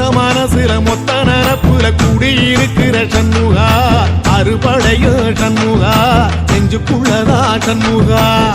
மொத்த மனசுல மொத்த நரப்புல குடியிருக்கிற சண்முகா. அறுபடைய சண்முகா. நெஞ்சுக்குள்ளதா சண்முகா.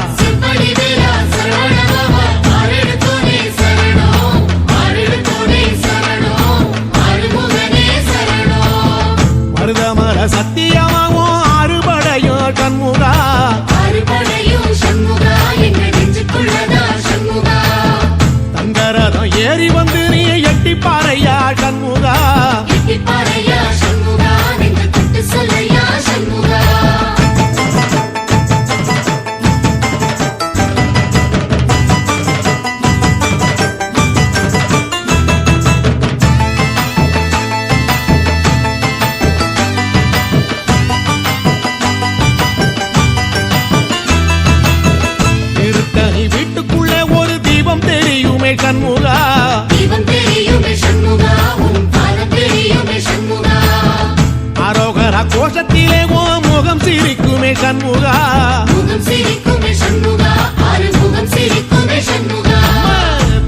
கண்முகா. அரோகரா கோஷத்திலே ஓ முகம் சிரிக்குமே சண்முகா.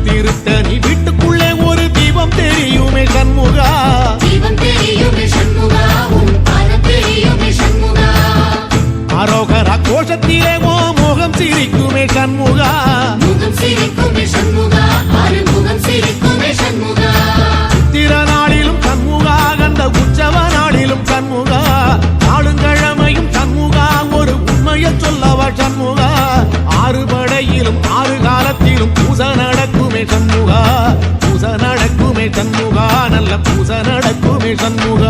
திருத்தணி வீட்டுக்குள்ளே ஒரு தீபம் தெரியுமே சண்முகா. அரோகரா கோஷத்திலே ஓ முகம் சிரிக்குமே சண்முகா. சண்முக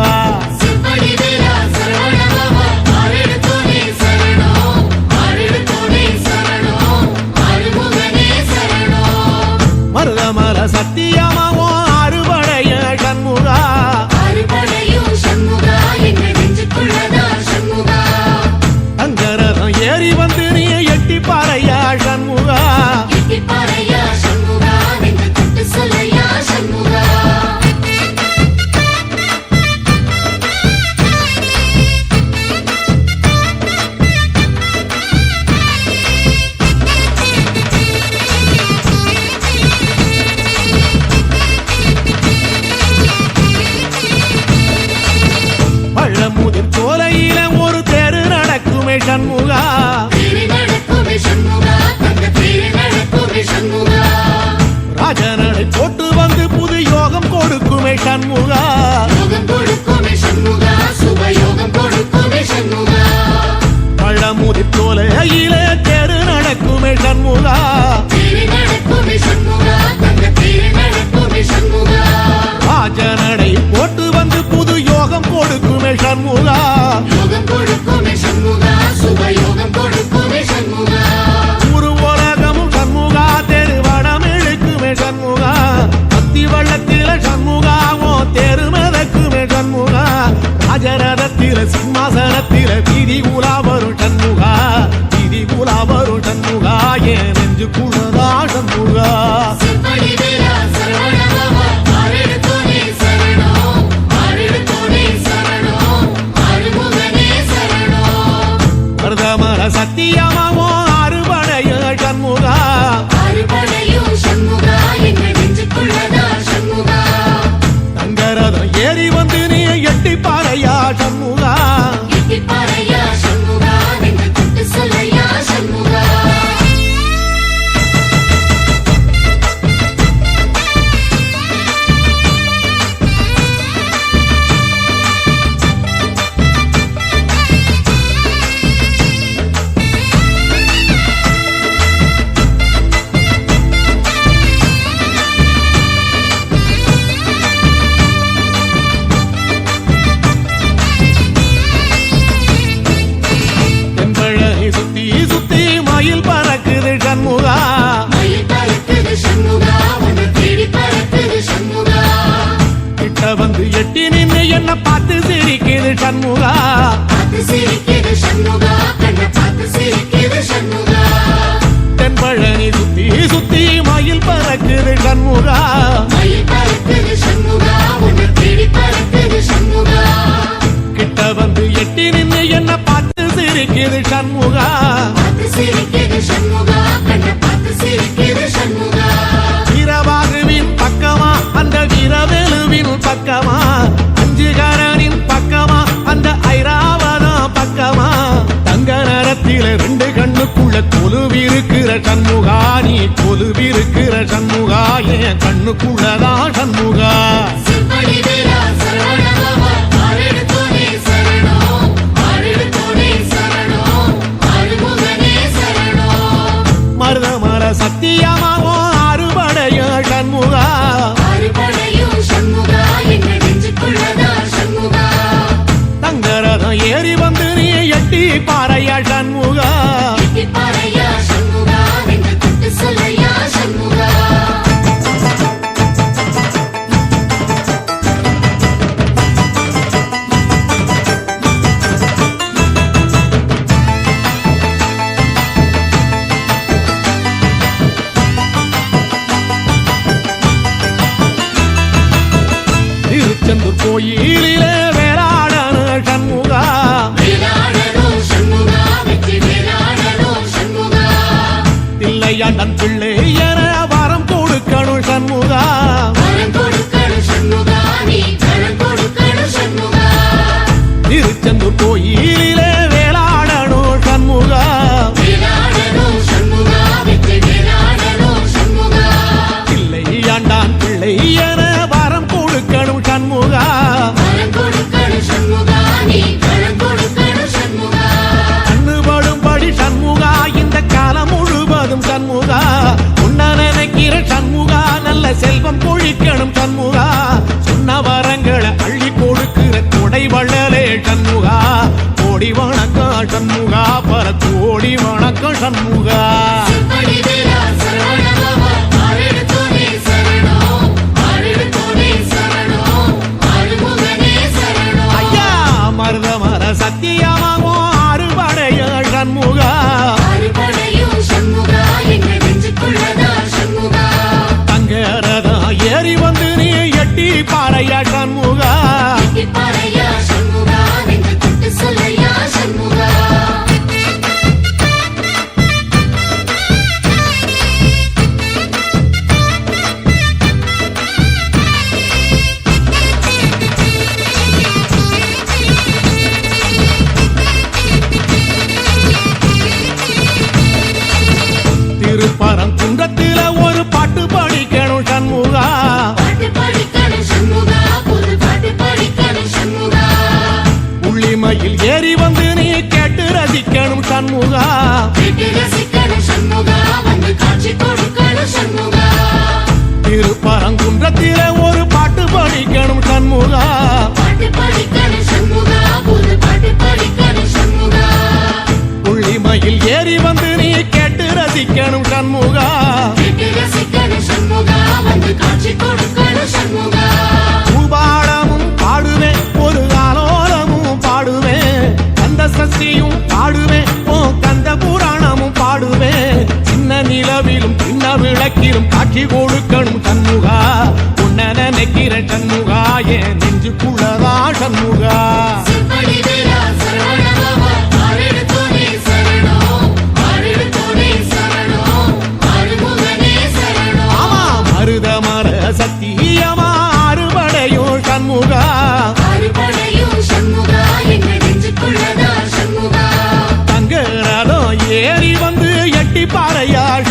சிரிக்குது சண்முகா. வீரவாகுவின் பக்கமா அந்த வீரவேலுவின் பக்கமா. அஞ்சுகாரனின் பக்கமா அந்த ஐராவதா பக்கமா. தங்க நேரத்தில ரெண்டு கண்ணுக்குள்ள கொலுவிருக்கிற சண்முகா நீ கொலுவிருக்கிற சண்முகா என் கண்ணுக்குள்ளதான் சண்முகா. lugar. குன்றத்தில கட்டி பாறையாள்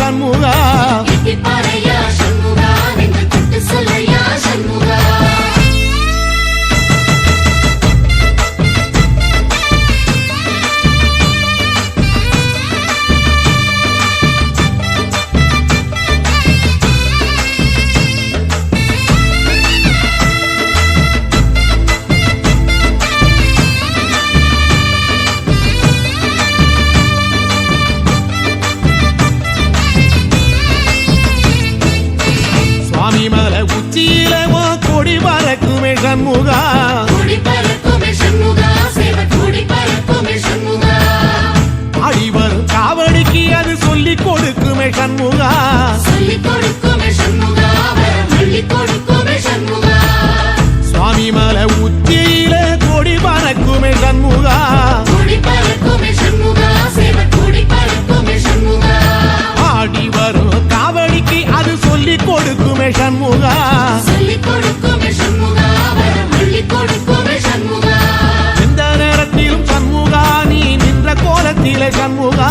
தெய்வமே சண்முகா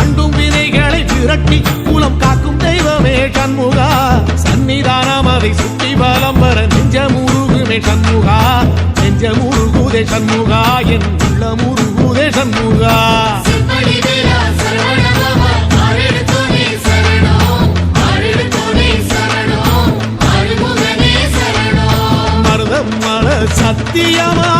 அண்டும் வினைகளை விரட்டி மூலம் காக்கும் தெய்வமே சண்முகா. சன்னிதானம் அதை சுற்றி பலம் வர நெஞ்ச சண்முகா. நெஞ்ச சண்முகா என் உள்ள சண்முகா. சத்தியமா